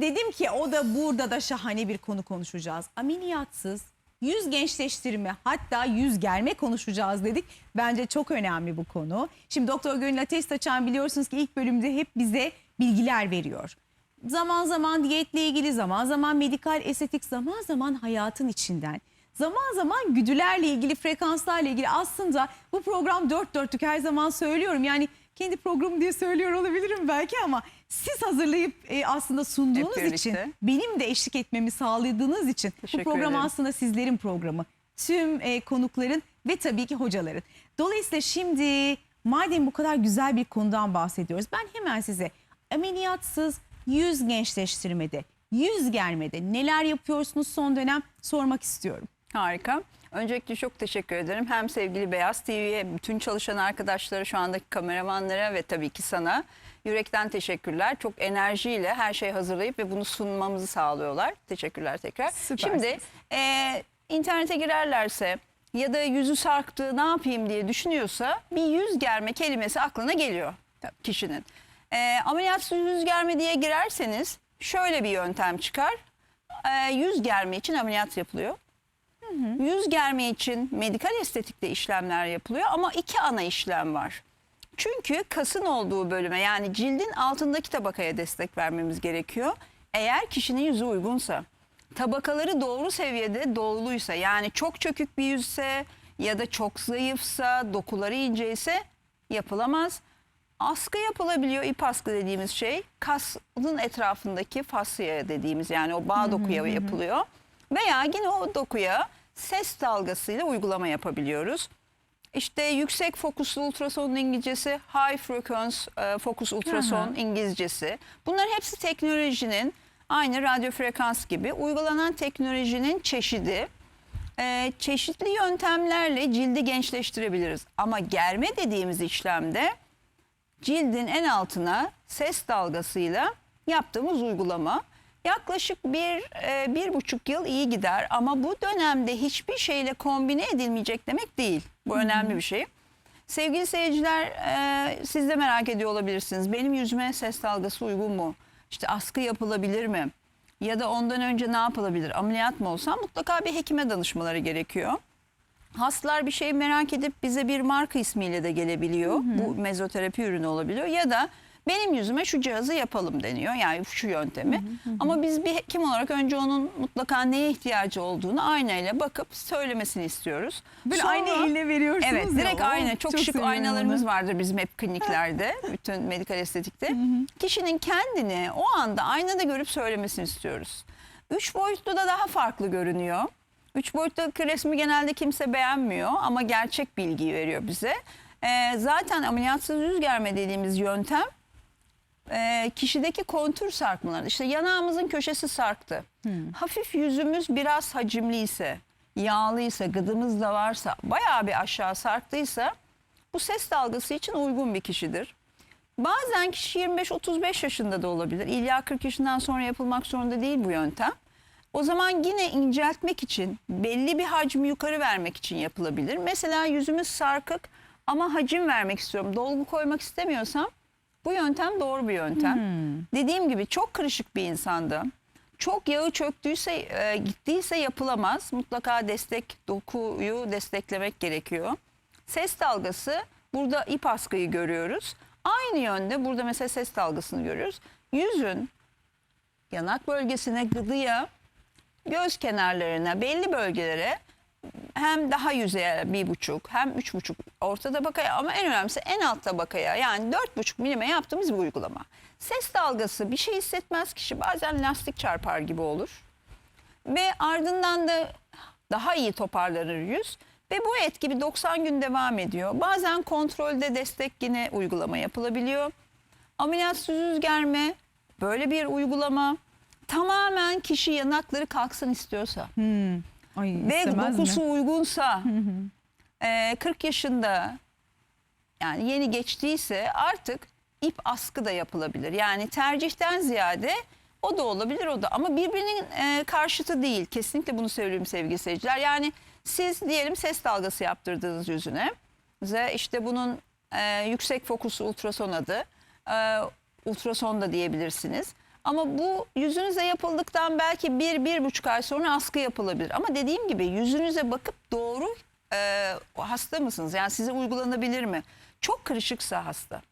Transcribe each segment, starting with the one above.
Dedim ki o da burada da şahane bir konu konuşacağız. Ameliyatsız yüz gençleştirme hatta yüz germe konuşacağız dedik. Bence çok önemli bu konu. Şimdi Doktor Gönül Ateş Saçan biliyorsunuz ki ilk bölümde hep bize bilgiler veriyor. Zaman zaman diyetle ilgili, zaman zaman medikal estetik, zaman zaman hayatın içinden. Zaman zaman güdülerle ilgili, frekanslarla ilgili aslında bu program dört dörtlük her zaman söylüyorum. Yani kendi programım diye söylüyor olabilirim belki ama siz hazırlayıp e, aslında sunduğunuz Hep için birlikte. benim de eşlik etmemi sağladığınız için bu Teşekkür program ederim. aslında sizlerin programı. Tüm e, konukların ve tabii ki hocaların. Dolayısıyla şimdi madem bu kadar güzel bir konudan bahsediyoruz ben hemen size ameliyatsız yüz gençleştirmede, yüz germede neler yapıyorsunuz son dönem sormak istiyorum. Harika. Öncelikle çok teşekkür ederim. Hem sevgili Beyaz TV'ye, bütün çalışan arkadaşlara, şu andaki kameramanlara ve tabii ki sana yürekten teşekkürler. Çok enerjiyle her şeyi hazırlayıp ve bunu sunmamızı sağlıyorlar. Teşekkürler tekrar. Süpersiniz. Şimdi e, internete girerlerse ya da yüzü sarktı ne yapayım diye düşünüyorsa bir yüz germe kelimesi aklına geliyor kişinin. E, ameliyatsız yüz germe diye girerseniz şöyle bir yöntem çıkar. E, yüz germe için ameliyat yapılıyor. Yüz germe için medikal estetikte işlemler yapılıyor ama iki ana işlem var. Çünkü kasın olduğu bölüme yani cildin altındaki tabakaya destek vermemiz gerekiyor. Eğer kişinin yüzü uygunsa, tabakaları doğru seviyede doğruluysa yani çok çökük bir yüzse ya da çok zayıfsa, dokuları inceyse yapılamaz. Askı yapılabiliyor. İp askı dediğimiz şey kasın etrafındaki fasya dediğimiz yani o bağ dokuya yapılıyor. Veya yine o dokuya ses dalgasıyla uygulama yapabiliyoruz. İşte yüksek fokuslu ultrason İngilizcesi, high frequency e, focus ultrason Hı hı. İngilizcesi. Bunların hepsi teknolojinin aynı radyo frekans gibi uygulanan teknolojinin çeşidi. E, çeşitli yöntemlerle cildi gençleştirebiliriz. Ama germe dediğimiz işlemde cildin en altına ses dalgasıyla yaptığımız uygulama yaklaşık bir, e, bir buçuk yıl iyi gider ama bu dönemde hiçbir şeyle kombine edilmeyecek demek değil. Bu önemli bir şey. Sevgili seyirciler e, siz de merak ediyor olabilirsiniz. Benim yüzüme ses dalgası uygun mu? İşte askı yapılabilir mi? Ya da ondan önce ne yapılabilir? Ameliyat mı olsam mutlaka bir hekime danışmaları gerekiyor. Hastalar bir şey merak edip bize bir marka ismiyle de gelebiliyor. Bu mezoterapi ürünü olabiliyor. Ya da benim yüzüme şu cihazı yapalım deniyor. Yani şu yöntemi. Ama biz bir hekim olarak önce onun mutlaka neye ihtiyacı olduğunu aynayla bakıp söylemesini istiyoruz. Böyle Sonra- aynı eline veriyorsunuz Evet ya, direkt o ayna. Çok, şık seviyorum aynalarımız onu. vardır bizim hep kliniklerde. bütün medikal estetikte. Kişinin kendini o anda aynada görüp söylemesini istiyoruz. Üç boyutlu da daha farklı görünüyor. Üç boyuttaki resmi genelde kimse beğenmiyor ama gerçek bilgiyi veriyor bize. Ee, zaten ameliyatsız yüz germe dediğimiz yöntem e, kişideki kontür sarkmaları. İşte yanağımızın köşesi sarktı. Hafif yüzümüz biraz hacimliyse, yağlıysa, gıdımız da varsa, bayağı bir aşağı sarktıysa bu ses dalgası için uygun bir kişidir. Bazen kişi 25-35 yaşında da olabilir. İlla 40 yaşından sonra yapılmak zorunda değil bu yöntem. O zaman yine inceltmek için, belli bir hacmi yukarı vermek için yapılabilir. Mesela yüzümüz sarkık ama hacim vermek istiyorum, dolgu koymak istemiyorsam bu yöntem doğru bir yöntem. Dediğim gibi çok kırışık bir insanda, çok yağı çöktüyse, e, gittiyse yapılamaz. Mutlaka destek, dokuyu desteklemek gerekiyor. Ses dalgası, burada ip askıyı görüyoruz. Aynı yönde burada mesela ses dalgasını görüyoruz. Yüzün yanak bölgesine, gıdıya, göz kenarlarına, belli bölgelere hem daha yüzeye bir buçuk hem üç buçuk orta tabakaya ama en önemlisi en alt tabakaya yani dört buçuk milime yaptığımız bir uygulama. Ses dalgası bir şey hissetmez kişi bazen lastik çarpar gibi olur ve ardından da daha iyi toparlanır yüz ve bu etki bir 90 gün devam ediyor. Bazen kontrolde destek yine uygulama yapılabiliyor. Ameliyatsız yüz germe böyle bir uygulama tamamen kişi yanakları kalksın istiyorsa Hmm. Ay, ve istemez mi? dokusu uygunsa e, 40 yaşında yani yeni geçtiyse artık ip askı da yapılabilir. Yani tercihten ziyade o da olabilir o da ama birbirinin e, karşıtı değil. Kesinlikle bunu söylüyorum sevgili seyirciler. Yani siz diyelim ses dalgası yaptırdınız yüzüne. İşte bunun e, yüksek fokuslu ultrason adı. E, ultrason da diyebilirsiniz. Ama bu yüzünüze yapıldıktan belki bir, bir buçuk ay sonra askı yapılabilir. Ama dediğim gibi yüzünüze bakıp doğru e, hasta mısınız? Yani size uygulanabilir mi? Çok kırışıksa hasta,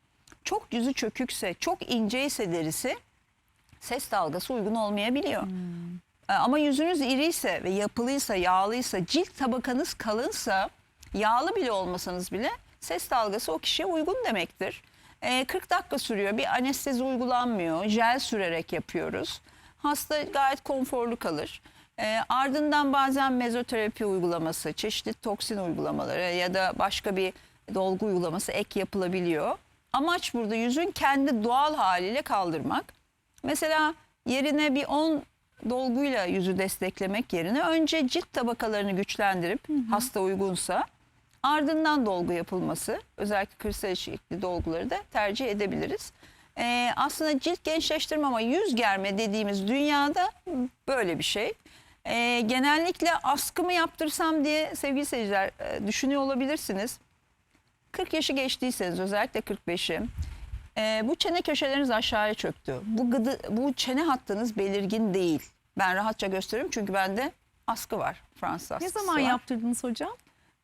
çok yüzü çökükse, çok inceyse derisi ses dalgası uygun olmayabiliyor. E, Ama yüzünüz iriyse ve yapılıysa, yağlıysa, cilt tabakanız kalınsa, yağlı bile olmasanız bile ses dalgası o kişiye uygun demektir. E, 40 dakika sürüyor. Bir anestezi uygulanmıyor. Jel sürerek yapıyoruz. Hasta gayet konforlu kalır. E, ardından bazen mezoterapi uygulaması, çeşitli toksin uygulamaları ya da başka bir dolgu uygulaması ek yapılabiliyor. Amaç burada yüzün kendi doğal haliyle kaldırmak. Mesela yerine bir 10 dolguyla yüzü desteklemek yerine önce cilt tabakalarını güçlendirip hasta uygunsa ardından dolgu yapılması özellikle kristal eşikli dolguları da tercih edebiliriz. Ee, aslında cilt gençleştirme ama yüz germe dediğimiz dünyada böyle bir şey. Ee, genellikle askı mı yaptırsam diye sevgili seyirciler e, düşünüyor olabilirsiniz. 40 yaşı geçtiyseniz özellikle 45'i e, bu çene köşeleriniz aşağıya çöktü. Bu gıdı, bu çene hattınız belirgin değil. Ben rahatça gösteriyorum çünkü bende askı var. Fransız Ne askısı zaman var. yaptırdınız hocam?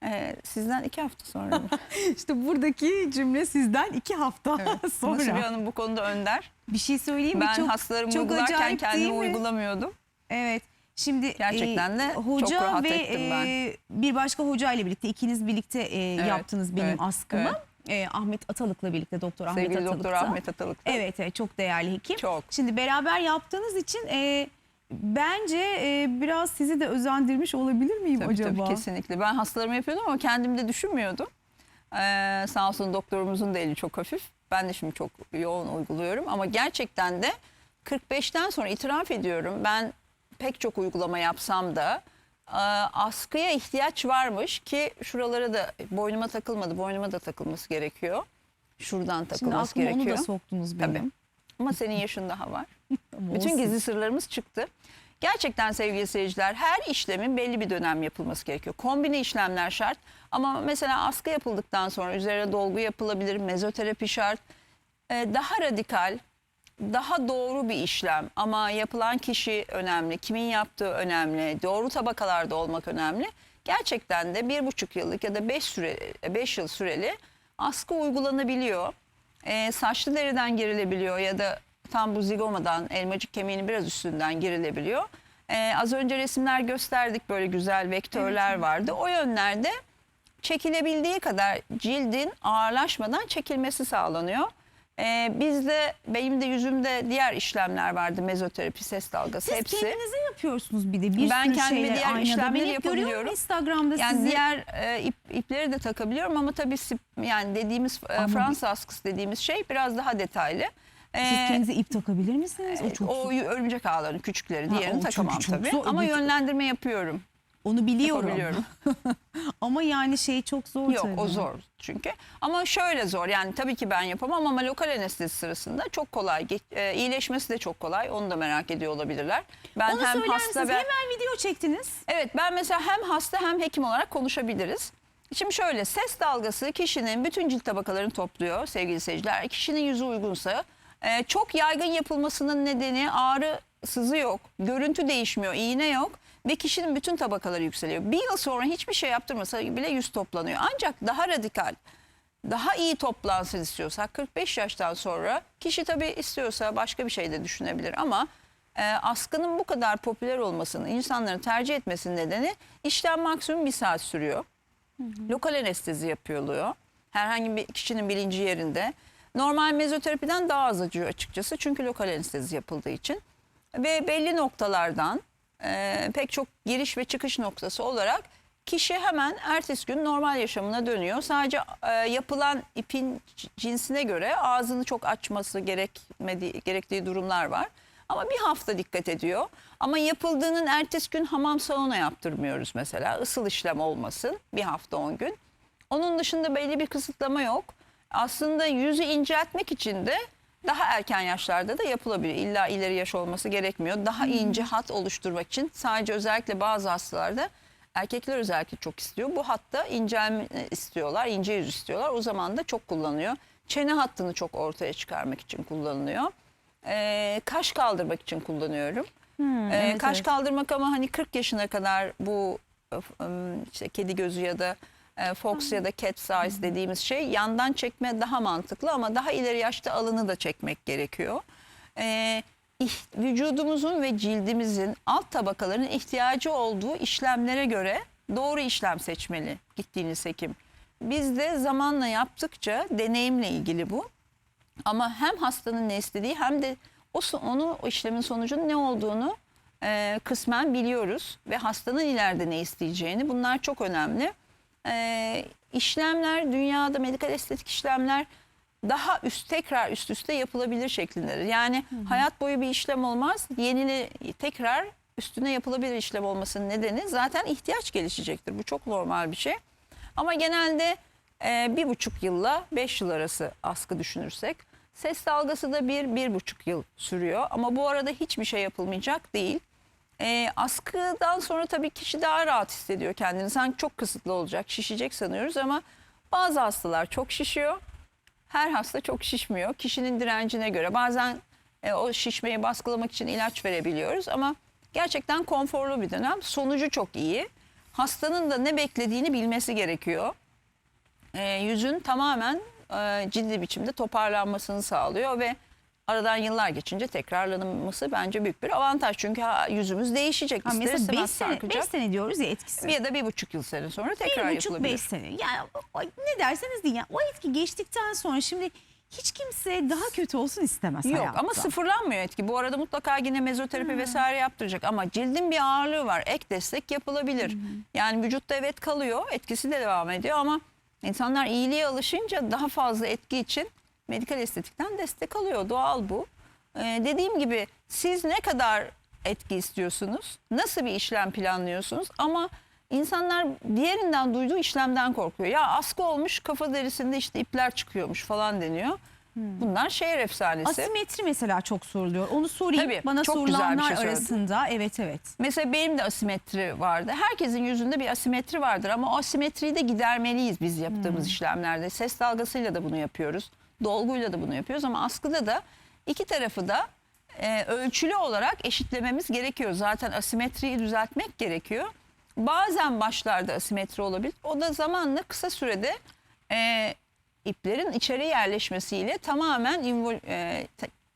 E, sizden iki hafta sonra. İşte buradaki cümle sizden iki hafta sonra. Nasibe Hanım bu konuda önder. Bir şey söyleyeyim mi? Ben çok, hastalarımı çok uygularken kendimi uygulamıyordum. Evet. Şimdi Gerçekten de çok hoca rahat ve ettim ben. e, bir başka hoca ile birlikte ikiniz birlikte e, yaptınız benim evet, askımı. evet. E, Ahmet Atalık'la birlikte Doktor Ahmet Sevgili Atalık'ta. Doktor Ahmet Atalık'ta. Evet, evet çok değerli hekim. Çok. Şimdi beraber yaptığınız için e, bence e, biraz sizi de özendirmiş olabilir miyim Tabii, acaba? Tabii, kesinlikle. Ben hastalarımı yapıyordum ama kendimde düşünmüyordum. Ee, sağ olsun doktorumuzun da eli çok hafif. Ben de şimdi çok yoğun uyguluyorum ama gerçekten de 45'ten sonra itiraf ediyorum. Ben pek çok uygulama yapsam da e, askıya ihtiyaç varmış ki şuralara da boynuma takılmadı. Boynuma da takılması gerekiyor. Şuradan Şimdi takılması aklıma onu gerekiyor. da soktunuz benim. Tabii. Ama senin yaşın daha var. Bütün olsun. gizli sırlarımız çıktı. Gerçekten sevgili seyirciler her işlemin belli bir dönem yapılması gerekiyor. Kombine işlemler şart ama mesela askı yapıldıktan sonra üzerine dolgu yapılabilir, mezoterapi şart. Ee, daha radikal, daha doğru bir işlem ama yapılan kişi önemli, kimin yaptığı önemli, doğru tabakalarda olmak önemli. Gerçekten de bir buçuk yıllık ya da beş, süre, beş yıl süreli askı uygulanabiliyor. Ee, saçlı deriden girilebiliyor ya da tam bu zigomadan elmacık kemiğinin biraz üstünden girilebiliyor. Ee, az önce resimler gösterdik böyle güzel vektörler vardı. O yönlerde çekilebildiği kadar cildin ağırlaşmadan çekilmesi sağlanıyor. Ee, bizde benim de yüzümde diğer işlemler vardı mezoterapi, ses dalgası Siz hepsi. kendinize yapıyorsunuz bir de bir Ben sürü kendime diğer aynada. işlemleri Ben yapabiliyorum. Instagram'da Yani sizi. diğer e, ip, ipleri de takabiliyorum ama tabii yani dediğimiz e, Fransız askısı dediğimiz şey biraz daha detaylı. Siz Ee, kendinize ip takabilir misiniz? O çok o örümcek ağlarının küçükleri, Ha, o diğerini çünkü takamam çok tabii. zor. Ama Evet. yönlendirme yapıyorum. Onu biliyorum. Yapabiliyorum. Ama yani şey çok zor Yok tabii. o zor çünkü. Ama şöyle zor yani tabii ki ben yapamam ama lokal anestezi sırasında çok kolay. Ge- e, iyileşmesi de çok kolay. Onu da merak ediyor olabilirler. Ben Onu hem söyler hasta misiniz? ve Hemen video çektiniz. Evet ben mesela hem hasta hem hekim olarak konuşabiliriz. Şimdi şöyle ses dalgası kişinin bütün cilt tabakalarını topluyor sevgili seyirciler. Kişinin yüzü uygunsa e, çok yaygın yapılmasının nedeni ağrı sızı yok, görüntü değişmiyor, iğne yok ve kişinin bütün tabakaları yükseliyor. Bir yıl sonra hiçbir şey yaptırmasa bile yüz toplanıyor. Ancak daha radikal, daha iyi toplansın istiyorsak 45 yaştan sonra kişi tabii istiyorsa başka bir şey de düşünebilir ama e, askının bu kadar popüler olmasının insanların tercih etmesinin nedeni işlem maksimum bir saat sürüyor. Lokal anestezi yapılıyor. Herhangi bir kişinin bilinci yerinde. Normal mezoterapiden daha az acıyor açıkçası çünkü lokal anestezi yapıldığı için. Ve belli noktalardan e, pek çok giriş ve çıkış noktası olarak kişi hemen ertesi gün normal yaşamına dönüyor. Sadece e, yapılan ipin cinsine göre ağzını çok açması gerekmediği, gerektiği durumlar var. Ama bir hafta dikkat ediyor. Ama yapıldığının ertesi gün hamam sauna yaptırmıyoruz mesela. Isıl işlem olmasın bir hafta 10 gün. Onun dışında belli bir kısıtlama yok. Aslında yüzü inceltmek için de daha erken yaşlarda da yapılabilir. İlla ileri yaş olması gerekmiyor. Daha ince hat oluşturmak için sadece özellikle bazı hastalarda erkekler özellikle çok istiyor. Bu hatta incelme istiyorlar, ince yüz istiyorlar. O zaman da çok kullanılıyor. Çene hattını çok ortaya çıkarmak için kullanılıyor. e, kaş kaldırmak için kullanıyorum. Hmm, Ee, evet, kaş evet. kaldırmak ama hani 40 yaşına kadar bu işte kedi gözü ya da e, fox ya da cat size dediğimiz şey yandan çekme daha mantıklı ama daha ileri yaşta alını da çekmek gerekiyor. İh- vücudumuzun ve cildimizin alt tabakaların ihtiyacı olduğu işlemlere göre doğru işlem seçmeli gittiğiniz hekim. Biz de zamanla yaptıkça deneyimle ilgili bu. Ama hem hastanın ne istediği hem de o onu o işlemin sonucunun ne olduğunu e, kısmen biliyoruz ve hastanın ileride ne isteyeceğini bunlar çok önemli. E, işlemler dünyada medikal estetik işlemler daha üst tekrar üst üste yapılabilir şeklindedir. Yani hayat boyu bir işlem olmaz. Yenili tekrar üstüne yapılabilir işlem olmasının nedeni zaten ihtiyaç gelişecektir. Bu çok normal bir şey. Ama genelde e, bir buçuk yılla beş yıl arası askı düşünürsek ses dalgası da bir, bir buçuk yıl sürüyor. Ama bu arada hiçbir şey yapılmayacak değil. E, askıdan sonra tabii kişi daha rahat hissediyor kendini. Sanki çok kısıtlı olacak, şişecek sanıyoruz ama bazı hastalar çok şişiyor. Her hasta çok şişmiyor. Kişinin direncine göre bazen e, o şişmeyi baskılamak için ilaç verebiliyoruz ama gerçekten konforlu bir dönem. Sonucu çok iyi. Hastanın da ne beklediğini bilmesi gerekiyor. E, yüzün tamamen e, ciddi biçimde toparlanmasını sağlıyor ve aradan yıllar geçince tekrarlanması bence büyük bir avantaj. Çünkü ha, yüzümüz değişecek. Ha, ister mesela istemez 5 sene, sarkacak. beş sene diyoruz ya etkisi. Ya da bir buçuk yıl sene sonra tekrar bir buçuk yapılabilir. beş sene. Yani o- ne derseniz deyin. Yani o etki geçtikten sonra şimdi hiç kimse daha kötü olsun istemez Yok hayatta. ama sıfırlanmıyor etki. Bu arada mutlaka yine mezoterapi vesaire yaptıracak ama cildin bir ağırlığı var. Ek destek yapılabilir. Yani vücutta evet kalıyor, etkisi de devam ediyor ama insanlar iyiliğe alışınca daha fazla etki için medikal estetikten destek alıyor. Doğal bu. Ee, dediğim gibi siz ne kadar etki istiyorsunuz? Nasıl bir işlem planlıyorsunuz? Ama insanlar diğerinden duyduğu işlemden korkuyor. Ya askı olmuş kafa derisinde işte ipler çıkıyormuş falan deniyor. Bunlar şehir efsanesi. Asimetri mesela çok soruluyor. Onu sorayım. Tabii, Bana çok sorulanlar şey arasında. Evet evet. Mesela benim de asimetri vardı. Herkesin yüzünde bir asimetri vardır ama o asimetriyi de gidermeliyiz biz yaptığımız işlemlerde. Ses dalgasıyla da bunu yapıyoruz. Dolguyla da bunu yapıyoruz ama askıda da iki tarafı da e, ölçülü olarak eşitlememiz gerekiyor. Zaten asimetriyi düzeltmek gerekiyor. Bazen başlarda asimetri olabilir. O da zamanla kısa sürede e, iplerin içeri yerleşmesiyle tamamen e,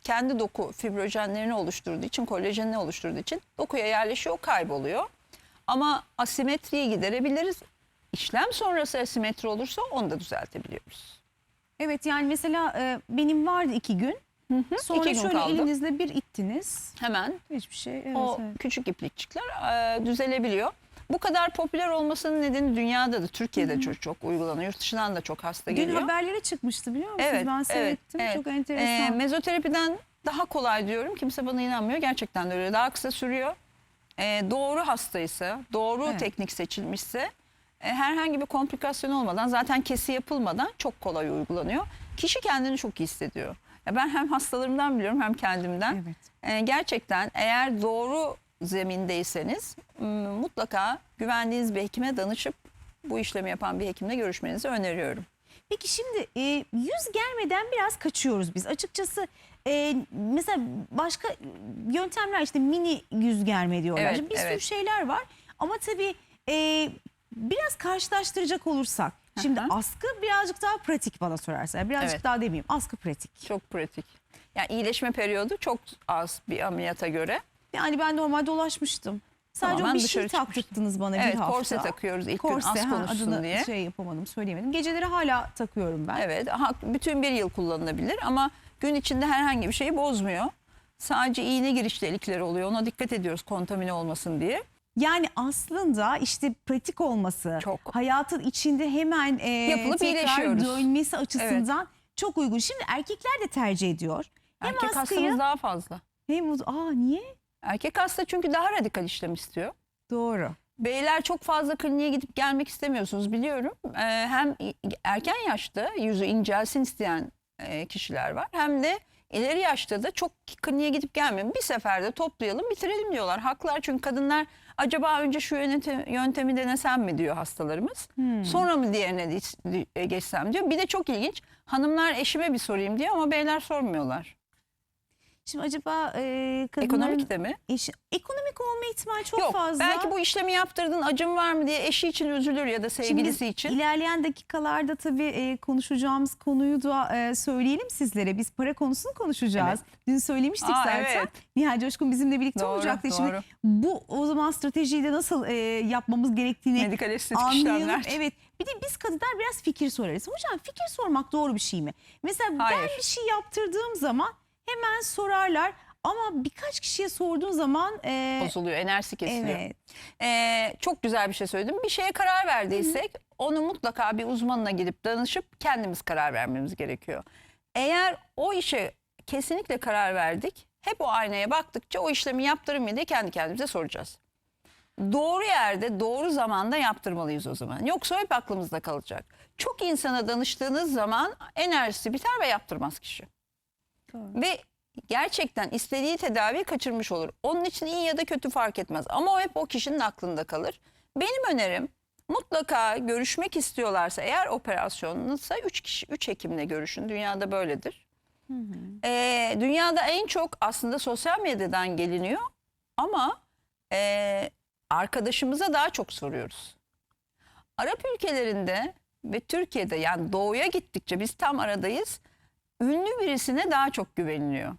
kendi doku fibrojenlerini oluşturduğu için, kolajenini oluşturduğu için dokuya yerleşiyor, kayboluyor. Ama asimetriyi giderebiliriz. İşlem sonrası asimetri olursa onu da düzeltebiliyoruz. Evet yani mesela e, benim vardı iki gün. Sonra İki gün şöyle kaldı. elinizle bir ittiniz. Hemen Hiçbir şey. Evet, o evet. küçük iplikçikler e, düzelebiliyor. Bu kadar popüler olmasının nedeni dünyada da Türkiye'de çok çok uygulanıyor. Yurt dışından da çok hasta Dün geliyor. haberlere çıkmıştı biliyor musunuz? Evet, ben evet, seyrettim. evet. Çok enteresan. mezoterapiden daha kolay diyorum. Kimse bana inanmıyor. Gerçekten de öyle. Daha kısa sürüyor. Ee, doğru hastaysa, doğru Evet. teknik seçilmişse e, herhangi bir komplikasyon olmadan zaten kesi yapılmadan çok kolay uygulanıyor. Kişi kendini çok iyi hissediyor. Ya ben hem hastalarımdan biliyorum hem kendimden. Evet. Ee, gerçekten eğer doğru zemindeyseniz m, mutlaka güvendiğiniz bir hekime danışıp bu işlemi yapan bir hekimle görüşmenizi öneriyorum. Peki şimdi e, yüz germeden biraz kaçıyoruz biz. Açıkçası e, mesela başka yöntemler işte mini yüz germe diyorlar. Evet, bir sürü evet. şeyler var. Ama tabii e, biraz karşılaştıracak olursak. Şimdi askı birazcık daha pratik bana sorarsan. Birazcık Evet. daha demeyeyim. Askı pratik. Çok pratik. Yani iyileşme periyodu çok az bir ameliyata göre. Yani ben normal dolaşmıştım. Sadece Tamamen o bir dışarı şey taktırttınız bana Evet bir hafta. korse takıyoruz ilk Korse, gün az ha, konuşsun adını diye. şey yapamadım söyleyemedim. Geceleri hala takıyorum ben. Evet ha, bütün bir yıl kullanılabilir ama gün içinde herhangi bir şeyi bozmuyor. Sadece iğne giriş delikleri oluyor. Ona dikkat ediyoruz kontamine olmasın diye. Yani aslında işte pratik olması, Çok. hayatın içinde hemen e, Yapılıp tekrar iyileşiyoruz. dönmesi açısından çok uygun. Şimdi erkekler de tercih ediyor. Hem Erkek askıyı hastamız daha fazla. hem uz- Aa niye? Erkek hasta çünkü daha radikal işlem istiyor. Doğru. Beyler çok fazla kliniğe gidip gelmek istemiyorsunuz biliyorum. Ee, hem erken yaşta yüzü incelsin isteyen e, kişiler var. Hem de ileri yaşta da çok kliniğe gidip gelmeyin. Bir seferde toplayalım bitirelim diyorlar. Haklar çünkü kadınlar acaba önce şu yöntem, yöntemi denesem mi diyor hastalarımız. Sonra mı diğerine di- di- geçsem diyor. Bir de çok ilginç hanımlar eşime bir sorayım diyor ama beyler sormuyorlar. Şimdi acaba e, kadınların... Ekonomik de mi? Eşi- ekonomik olma ihtimali çok Yok fazla. belki bu işlemi yaptırdın acım var mı diye eşi için üzülür ya da Şimdi sevgilisi için. ilerleyen dakikalarda tabii e, konuşacağımız konuyu da e, söyleyelim sizlere. Biz para konusunu konuşacağız. Dün söylemiştik Aa, zaten. evet. Nihal Coşkun bizimle birlikte Doğru, olacaktı. Şimdi doğru. bu o zaman stratejiyi de nasıl e, yapmamız gerektiğini Medikal estetik anlayalım. işlemler. Evet. Bir de biz kadınlar biraz fikir sorarız. Hocam fikir sormak doğru bir şey mi? Mesela ben Hayır. bir şey yaptırdığım zaman hemen sorarlar. Ama birkaç kişiye sorduğun zaman e, Bozuluyor, enerjisi kesiliyor. evet. Ee, çok güzel bir şey söyledim. Bir şeye karar verdiysek onu mutlaka bir uzmanına gidip danışıp kendimiz karar vermemiz gerekiyor. Eğer o işe kesinlikle karar verdik, hep o aynaya baktıkça o işlemi yaptırır mı diye kendi kendimize soracağız. Doğru yerde, doğru zamanda yaptırmalıyız o zaman. Yoksa hep aklımızda kalacak. Çok insana danıştığınız zaman enerjisi biter ve yaptırmaz kişi. Ve gerçekten istediği tedaviyi kaçırmış olur. Onun için iyi ya da kötü fark etmez. Ama o hep o kişinin aklında kalır. Benim önerim mutlaka görüşmek istiyorlarsa eğer operasyonunsa 3 kişi 3 hekimle görüşün. Dünyada böyledir. Ee, dünyada en çok aslında sosyal medyadan geliniyor ama e, arkadaşımıza daha çok soruyoruz. Arap ülkelerinde ve Türkiye'de yani doğuya gittikçe biz tam aradayız. Ünlü birisine daha çok güveniliyor.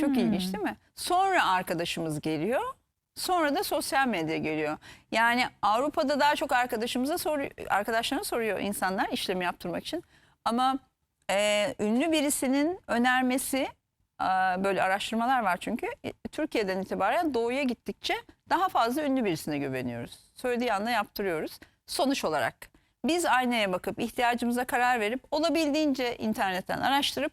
Çok ilginç değil mi? Sonra arkadaşımız geliyor. Sonra da sosyal medya geliyor. Yani Avrupa'da daha çok arkadaşımıza soruyor, arkadaşlarına soruyor insanlar işlemi yaptırmak için. Ama e, ünlü birisinin önermesi e, böyle araştırmalar var çünkü E, Türkiye'den itibaren doğuya gittikçe daha fazla ünlü birisine güveniyoruz. Söylediği anda yaptırıyoruz. Sonuç olarak biz aynaya bakıp ihtiyacımıza karar verip olabildiğince internetten araştırıp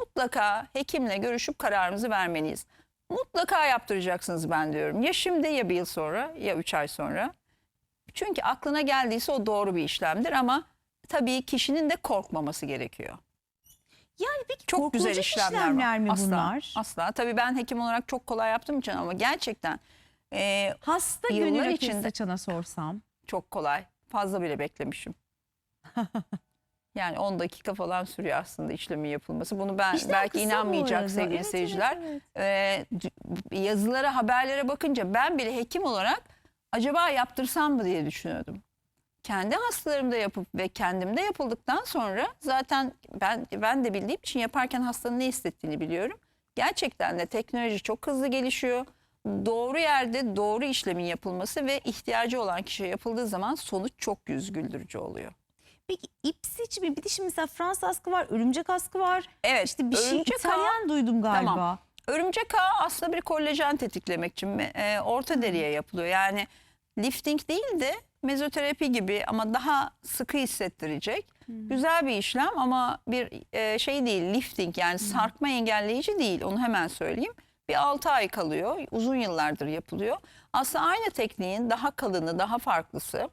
mutlaka hekimle görüşüp kararımızı vermeliyiz. Mutlaka yaptıracaksınız ben diyorum. Ya şimdi ya bir yıl sonra ya üç ay sonra. Çünkü aklına geldiyse o doğru bir işlemdir ama tabii kişinin de korkmaması gerekiyor. Yani peki Çok güzel işlemler, var. mi asla, bunlar? Asla. Tabii ben hekim olarak çok kolay yaptığım için ama gerçekten e, Hasta gönül içinde- içinde çana sorsam. çok kolay. Fazla bile beklemişim. Yani 10 dakika falan sürüyor aslında işlemin yapılması. Bunu ben İşler belki kısa bu inanmayacak arada. sevgili Evet, seyirciler. evet, Ee, yazılara, haberlere bakınca ben bile hekim olarak acaba yaptırsam mı diye düşünüyordum. Kendi hastalarımda yapıp ve kendimde yapıldıktan sonra zaten ben ben de bildiğim için yaparken hastanın ne hissettiğini biliyorum. Gerçekten de teknoloji çok hızlı gelişiyor. Doğru yerde doğru işlemin yapılması ve ihtiyacı olan kişiye yapıldığı zaman sonuç çok yüz güldürücü oluyor. Peki ipsiç mi? Bir de şimdi mesela Fransız askı var, örümcek askı var. Evet, İşte bir şey İtalyan duydum galiba. Tamam. Örümcek ağı aslında bir kolajen tetiklemek için e, orta deriye yapılıyor. Yani lifting değil de mezoterapi gibi ama daha sıkı hissettirecek. Güzel bir işlem ama bir e, şey değil lifting yani sarkma engelleyici değil onu hemen söyleyeyim. Bir 6 ay kalıyor uzun yıllardır yapılıyor. Aslında aynı tekniğin daha kalını daha farklısı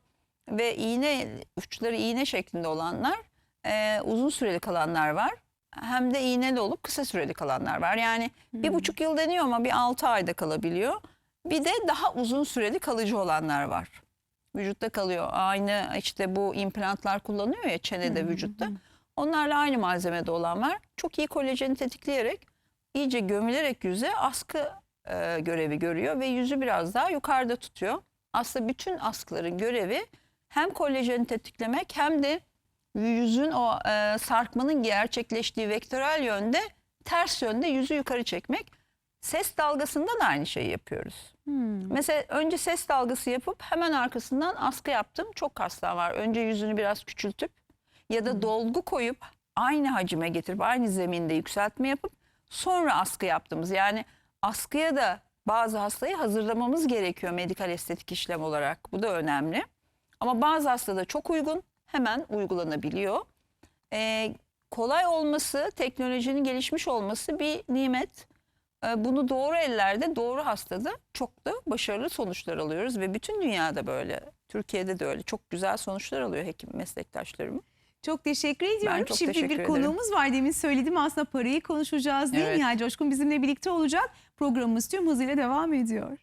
ve iğne uçları iğne şeklinde olanlar e, uzun süreli kalanlar var. Hem de iğneli olup kısa süreli kalanlar var. Yani bir buçuk yıl deniyor ama bir altı ayda kalabiliyor. Bir de daha uzun süreli kalıcı olanlar var. Vücutta kalıyor. Aynı işte bu implantlar kullanıyor ya çenede vücutta. Onlarla aynı malzemede olan var. Çok iyi kolajeni tetikleyerek iyice gömülerek yüze askı e, görevi görüyor ve yüzü biraz daha yukarıda tutuyor. Aslında bütün askıların görevi hem kolajeni tetiklemek hem de yüzün o e, sarkmanın gerçekleştiği vektörel yönde ters yönde yüzü yukarı çekmek. Ses dalgasında da aynı şeyi yapıyoruz. Hmm. Mesela önce ses dalgası yapıp hemen arkasından askı yaptım. Çok hasta var. Önce yüzünü biraz küçültüp ya da dolgu koyup aynı hacime getirip aynı zeminde yükseltme yapıp sonra askı yaptığımız. Yani askıya da bazı hastayı hazırlamamız gerekiyor medikal estetik işlem olarak. Bu da önemli. Ama bazı hastada çok uygun hemen uygulanabiliyor. Ee, kolay olması, teknolojinin gelişmiş olması bir nimet. Ee, Bunu doğru ellerde, doğru hastada çok da başarılı sonuçlar alıyoruz ve bütün dünyada böyle. Türkiye'de de öyle. Çok güzel sonuçlar alıyor hekim meslektaşlarım. Çok teşekkür ediyorum. çok Şimdi teşekkür bir ederim. konuğumuz var demin söyledim aslında parayı konuşacağız değil mi? Evet. Nihal Coşkun bizimle birlikte olacak. Programımız tüm hızıyla devam ediyor.